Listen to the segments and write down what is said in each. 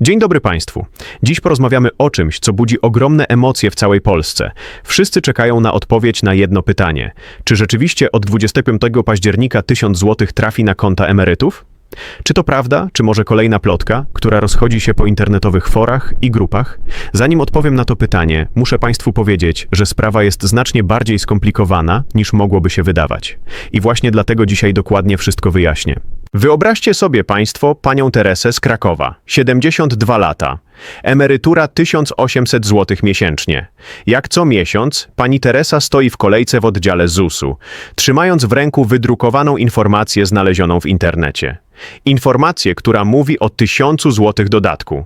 Dzień dobry Państwu. Dziś porozmawiamy o czymś, co budzi ogromne emocje w całej Polsce. Wszyscy czekają na odpowiedź na jedno pytanie. Czy rzeczywiście od 25 października 1000 zł trafi na konta emerytów? Czy to prawda, czy może kolejna plotka, która rozchodzi się po internetowych forach i grupach? Zanim odpowiem na to pytanie, muszę Państwu powiedzieć, że sprawa jest znacznie bardziej skomplikowana, niż mogłoby się wydawać. I właśnie dlatego dzisiaj dokładnie wszystko wyjaśnię. Wyobraźcie sobie Państwo panią Teresę z Krakowa, 72 lata. Emerytura 1800 zł miesięcznie. Jak co miesiąc, pani Teresa stoi w kolejce w oddziale ZUS-u, trzymając w ręku wydrukowaną informację znalezioną w internecie. Informację, która mówi o 1000 zł dodatku.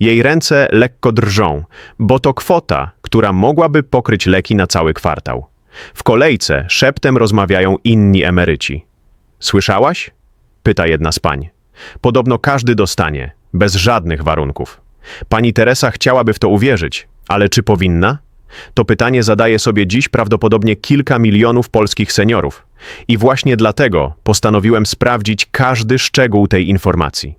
Jej ręce lekko drżą, bo to kwota, która mogłaby pokryć leki na cały kwartał. W kolejce szeptem rozmawiają inni emeryci. Słyszałaś? Pyta jedna z pań. Podobno każdy dostanie, bez żadnych warunków. Pani Teresa chciałaby w to uwierzyć, ale czy powinna? To pytanie zadaje sobie dziś prawdopodobnie kilka milionów polskich seniorów. I właśnie dlatego postanowiłem sprawdzić każdy szczegół tej informacji.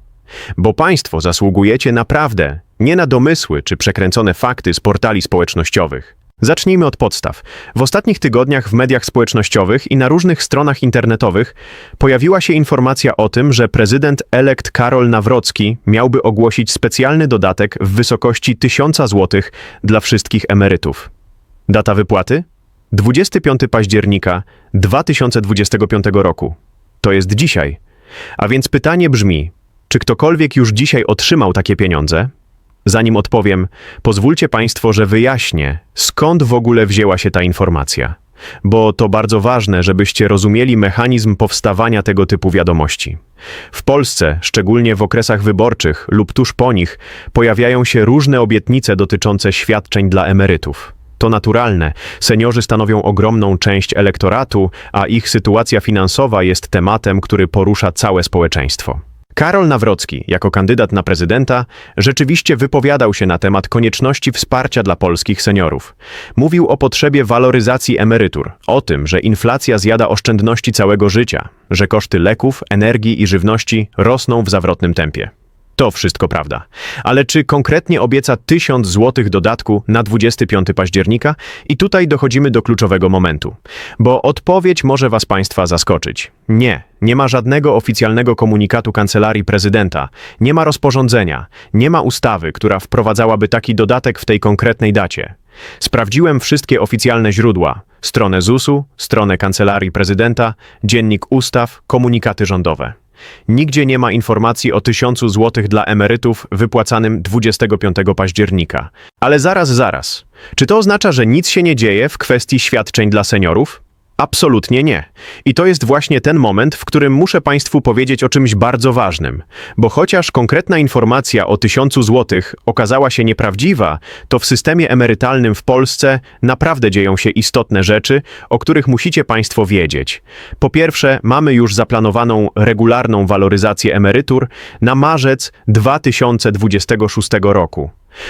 Bo państwo zasługujecie naprawdę nie na domysły czy przekręcone fakty z portali społecznościowych. Zacznijmy od podstaw. W ostatnich tygodniach w mediach społecznościowych i na różnych stronach internetowych pojawiła się informacja o tym, że prezydent elekt Karol Nawrocki miałby ogłosić specjalny dodatek w wysokości 1000 zł dla wszystkich emerytów. Data wypłaty? 25 października 2025 roku. To jest dzisiaj. A więc pytanie brzmi, czy ktokolwiek już dzisiaj otrzymał takie pieniądze? Zanim odpowiem, pozwólcie Państwo, że wyjaśnię, skąd w ogóle wzięła się ta informacja. Bo to bardzo ważne, żebyście rozumieli mechanizm powstawania tego typu wiadomości. W Polsce, szczególnie w okresach wyborczych lub tuż po nich, pojawiają się różne obietnice dotyczące świadczeń dla emerytów. To naturalne. Seniorzy stanowią ogromną część elektoratu, a ich sytuacja finansowa jest tematem, który porusza całe społeczeństwo. Karol Nawrocki, jako kandydat na prezydenta, rzeczywiście wypowiadał się na temat konieczności wsparcia dla polskich seniorów. Mówił o potrzebie waloryzacji emerytur, o tym, że inflacja zjada oszczędności całego życia, że koszty leków, energii i żywności rosną w zawrotnym tempie. To wszystko prawda. Ale czy konkretnie obieca 1000 złotych dodatku na 25 października? I tutaj dochodzimy do kluczowego momentu. Bo odpowiedź może Was Państwa zaskoczyć. Nie, nie ma żadnego oficjalnego komunikatu Kancelarii Prezydenta, nie ma rozporządzenia, nie ma ustawy, która wprowadzałaby taki dodatek w tej konkretnej dacie. Sprawdziłem wszystkie oficjalne źródła. Stronę ZUS-u, stronę Kancelarii Prezydenta, Dziennik Ustaw, komunikaty rządowe. Nigdzie nie ma informacji o 1000 złotych dla emerytów wypłacanym 25 października. Ale zaraz, zaraz. Czy to oznacza, że nic się nie dzieje w kwestii świadczeń dla seniorów? Absolutnie nie. I to jest właśnie ten moment, w którym muszę Państwu powiedzieć o czymś bardzo ważnym. Bo chociaż konkretna informacja o 1000 złotych okazała się nieprawdziwa, to w systemie emerytalnym w Polsce naprawdę dzieją się istotne rzeczy, o których musicie Państwo wiedzieć. Po pierwsze, mamy już zaplanowaną regularną waloryzację emerytur na marzec 2026 roku.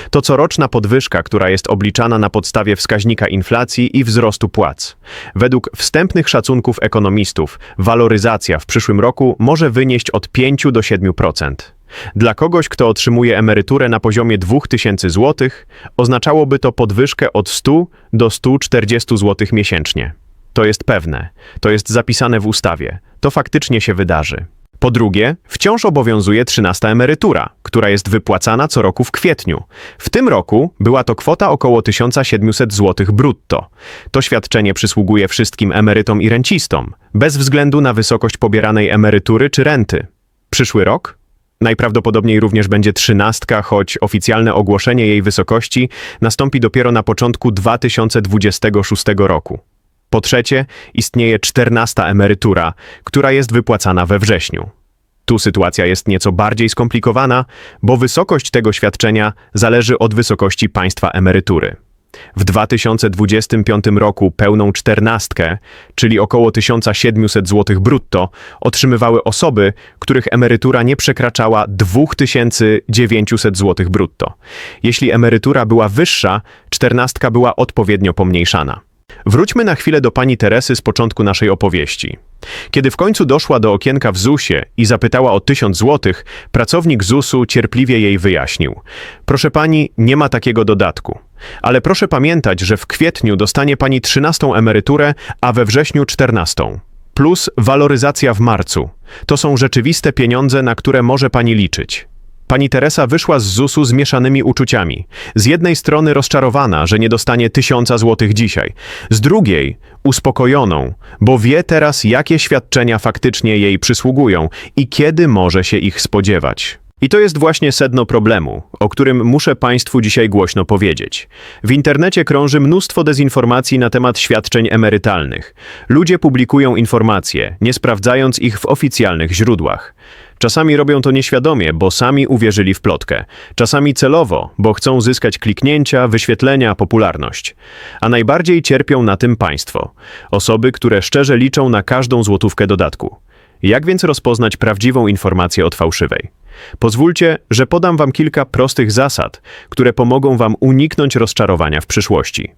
To coroczna podwyżka, która jest obliczana na podstawie wskaźnika inflacji i wzrostu płac. Według wstępnych szacunków ekonomistów, waloryzacja w przyszłym roku może wynieść od 5 do 7%. Dla kogoś, kto otrzymuje emeryturę na poziomie 2000 zł, oznaczałoby to podwyżkę od 100 do 140 zł miesięcznie. To jest pewne, to jest zapisane w ustawie, to faktycznie się wydarzy. Po drugie, wciąż obowiązuje 13 emerytura, która jest wypłacana co roku w kwietniu. W tym roku była to kwota około 1700 zł brutto. To świadczenie przysługuje wszystkim emerytom i rencistom, bez względu na wysokość pobieranej emerytury czy renty. Przyszły rok? Najprawdopodobniej również będzie trzynastka, choć oficjalne ogłoszenie jej wysokości nastąpi dopiero na początku 2026 roku. Po trzecie, istnieje czternasta emerytura, która jest wypłacana we wrześniu. Tu sytuacja jest nieco bardziej skomplikowana, bo wysokość tego świadczenia zależy od wysokości państwa emerytury. W 2025 roku pełną czternastkę, czyli około 1700 zł brutto, otrzymywały osoby, których emerytura nie przekraczała 2900 zł brutto. Jeśli emerytura była wyższa, czternastka była odpowiednio pomniejszana. Wróćmy na chwilę do pani Teresy z początku naszej opowieści. Kiedy w końcu doszła do okienka w ZUS-ie i zapytała o tysiąc złotych, pracownik ZUS-u cierpliwie jej wyjaśnił. Proszę pani, nie ma takiego dodatku. Ale proszę pamiętać, że w kwietniu dostanie pani trzynastą emeryturę, a we wrześniu czternastą. Plus waloryzacja w marcu. To są rzeczywiste pieniądze, na które może pani liczyć. Pani Teresa wyszła z ZUS-u z mieszanymi uczuciami. Z jednej strony rozczarowana, że nie dostanie tysiąca złotych dzisiaj, z drugiej uspokojoną, bo wie teraz, jakie świadczenia faktycznie jej przysługują i kiedy może się ich spodziewać. I to jest właśnie sedno problemu, o którym muszę Państwu dzisiaj głośno powiedzieć. W internecie krąży mnóstwo dezinformacji na temat świadczeń emerytalnych. Ludzie publikują informacje, nie sprawdzając ich w oficjalnych źródłach. Czasami robią to nieświadomie, bo sami uwierzyli w plotkę. Czasami celowo, bo chcą zyskać kliknięcia, wyświetlenia, popularność. A najbardziej cierpią na tym państwo. Osoby, które szczerze liczą na każdą złotówkę dodatku. Jak więc rozpoznać prawdziwą informację od fałszywej? Pozwólcie, że podam Wam kilka prostych zasad, które pomogą Wam uniknąć rozczarowania w przyszłości.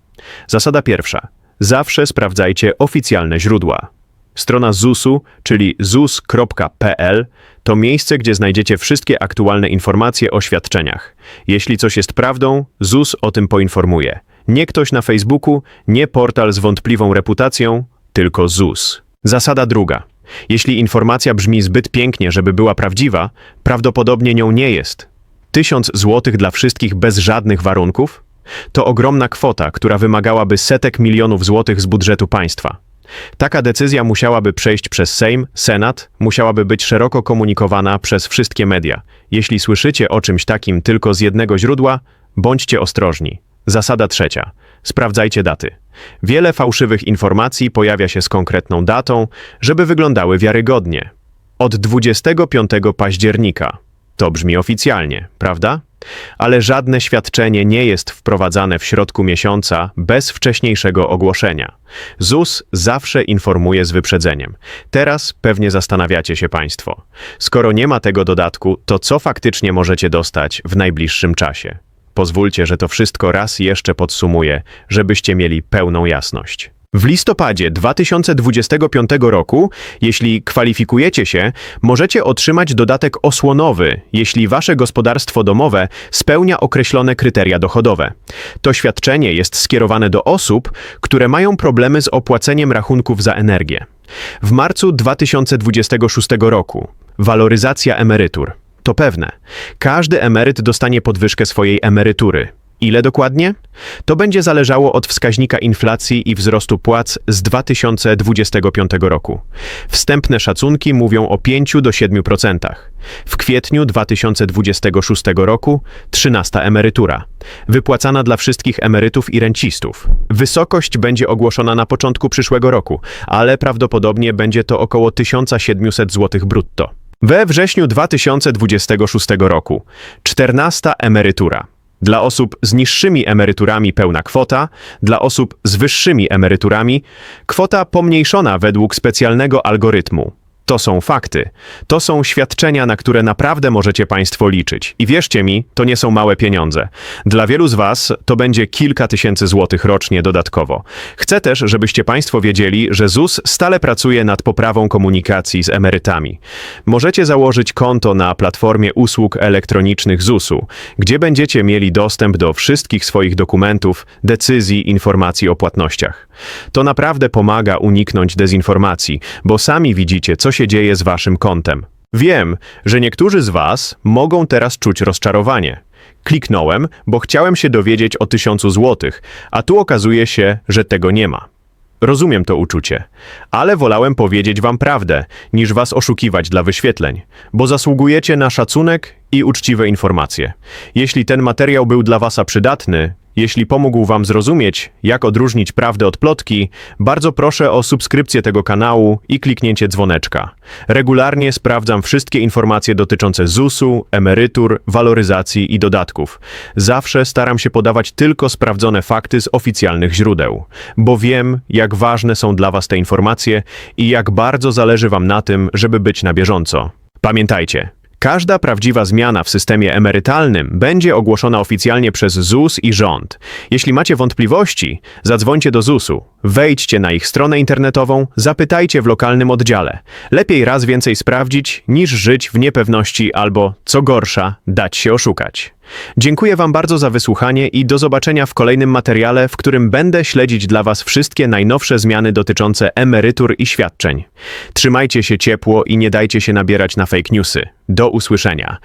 Zasada pierwsza. Zawsze sprawdzajcie oficjalne źródła. Strona ZUS-u, czyli zus.pl, to miejsce, gdzie znajdziecie wszystkie aktualne informacje o świadczeniach. Jeśli coś jest prawdą, ZUS o tym poinformuje. Nie ktoś na Facebooku, nie portal z wątpliwą reputacją, tylko ZUS. Zasada druga. Jeśli informacja brzmi zbyt pięknie, żeby była prawdziwa, prawdopodobnie nią nie jest. Tysiąc złotych dla wszystkich bez żadnych warunków? To ogromna kwota, która wymagałaby setek milionów złotych z budżetu państwa. Taka decyzja musiałaby przejść przez Sejm, Senat, musiałaby być szeroko komunikowana przez wszystkie media. Jeśli słyszycie o czymś takim tylko z jednego źródła, bądźcie ostrożni. Zasada trzecia. Sprawdzajcie daty. Wiele fałszywych informacji pojawia się z konkretną datą, żeby wyglądały wiarygodnie. Od 25 października. To brzmi oficjalnie, prawda? Ale żadne świadczenie nie jest wprowadzane w środku miesiąca bez wcześniejszego ogłoszenia. ZUS zawsze informuje z wyprzedzeniem. Teraz pewnie zastanawiacie się Państwo. Skoro nie ma tego dodatku, to co faktycznie możecie dostać w najbliższym czasie? Pozwólcie, że to wszystko raz jeszcze podsumuję, żebyście mieli pełną jasność. W listopadzie 2025 roku, jeśli kwalifikujecie się, możecie otrzymać dodatek osłonowy, jeśli wasze gospodarstwo domowe spełnia określone kryteria dochodowe. To świadczenie jest skierowane do osób, które mają problemy z opłaceniem rachunków za energię. W marcu 2026 roku waloryzacja emerytur. To pewne. Każdy emeryt dostanie podwyżkę swojej emerytury. Ile dokładnie? To będzie zależało od wskaźnika inflacji i wzrostu płac z 2025 roku. Wstępne szacunki mówią o 5 do 7%. W kwietniu 2026 roku 13 emerytura, wypłacana dla wszystkich emerytów i rencistów. Wysokość będzie ogłoszona na początku przyszłego roku, ale prawdopodobnie będzie to około 1700 zł brutto. We wrześniu 2026 roku 14 emerytura. Dla osób z niższymi emeryturami pełna kwota, dla osób z wyższymi emeryturami kwota pomniejszona według specjalnego algorytmu. To są fakty. To są świadczenia, na które naprawdę możecie Państwo liczyć. I wierzcie mi, to nie są małe pieniądze. Dla wielu z Was to będzie kilka tysięcy złotych rocznie dodatkowo. Chcę też, żebyście Państwo wiedzieli, że ZUS stale pracuje nad poprawą komunikacji z emerytami. Możecie założyć konto na platformie usług elektronicznych ZUS-u, gdzie będziecie mieli dostęp do wszystkich swoich dokumentów, decyzji, informacji o płatnościach. To naprawdę pomaga uniknąć dezinformacji, bo sami widzicie, co się dzieje z waszym kontem. Wiem, że niektórzy z was mogą teraz czuć rozczarowanie. Kliknąłem, bo chciałem się dowiedzieć o tysiącu złotych, a tu okazuje się, że tego nie ma. Rozumiem to uczucie, ale wolałem powiedzieć wam prawdę, niż was oszukiwać dla wyświetleń, bo zasługujecie na szacunek i uczciwe informacje. Jeśli ten materiał był dla was przydatny, jeśli pomógł Wam zrozumieć, jak odróżnić prawdę od plotki, bardzo proszę o subskrypcję tego kanału i kliknięcie dzwoneczka. Regularnie sprawdzam wszystkie informacje dotyczące ZUS-u, emerytur, waloryzacji i dodatków. Zawsze staram się podawać tylko sprawdzone fakty z oficjalnych źródeł, bo wiem, jak ważne są dla Was te informacje i jak bardzo zależy Wam na tym, żeby być na bieżąco. Pamiętajcie, Każda prawdziwa zmiana w systemie emerytalnym będzie ogłoszona oficjalnie przez ZUS i rząd. Jeśli macie wątpliwości, zadzwońcie do ZUS-u, wejdźcie na ich stronę internetową, zapytajcie w lokalnym oddziale. Lepiej raz więcej sprawdzić, niż żyć w niepewności albo, co gorsza, dać się oszukać. Dziękuję Wam bardzo za wysłuchanie i do zobaczenia w kolejnym materiale, w którym będę śledzić dla Was wszystkie najnowsze zmiany dotyczące emerytur i świadczeń. Trzymajcie się ciepło i nie dajcie się nabierać na fake newsy. Do usłyszenia.